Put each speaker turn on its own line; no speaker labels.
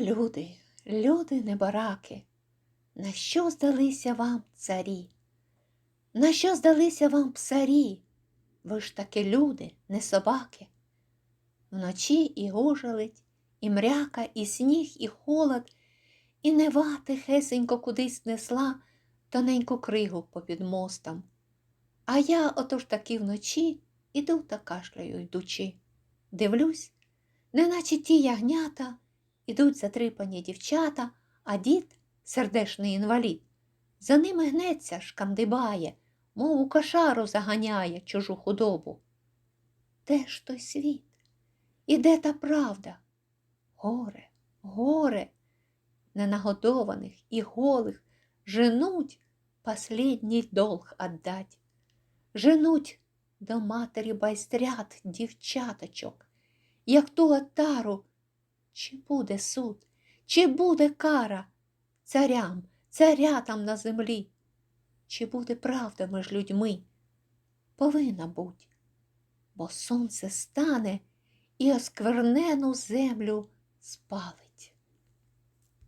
люди, люди небараки, на що здалися вам царі? На що здалися вам псарі? Ви ж таки люди, не собаки. Вночі і гужалить, і мряка, і сніг, і холод, і нева тихесенько кудись несла тоненьку кригу попід мостом. А я отож таки вночі іду та кашляю йдучи. Дивлюсь, неначе ті ягнята ідуть затрипані дівчата, а дід, сердешний інвалід, за ними гнеться, шкандибає, мов у кошару заганяє чужу худобу. Де ж той світ? І де та правда? Горе, горе, ненагодованих і голих женуть последній долг отдать. Женуть до матері байстрят дівчаточок, як ту отару. Чи буде суд, чи буде кара царям, царятам на землі? Чи буде правда між людьми? Повинна будь, бо сонце стане і осквернену землю спалить.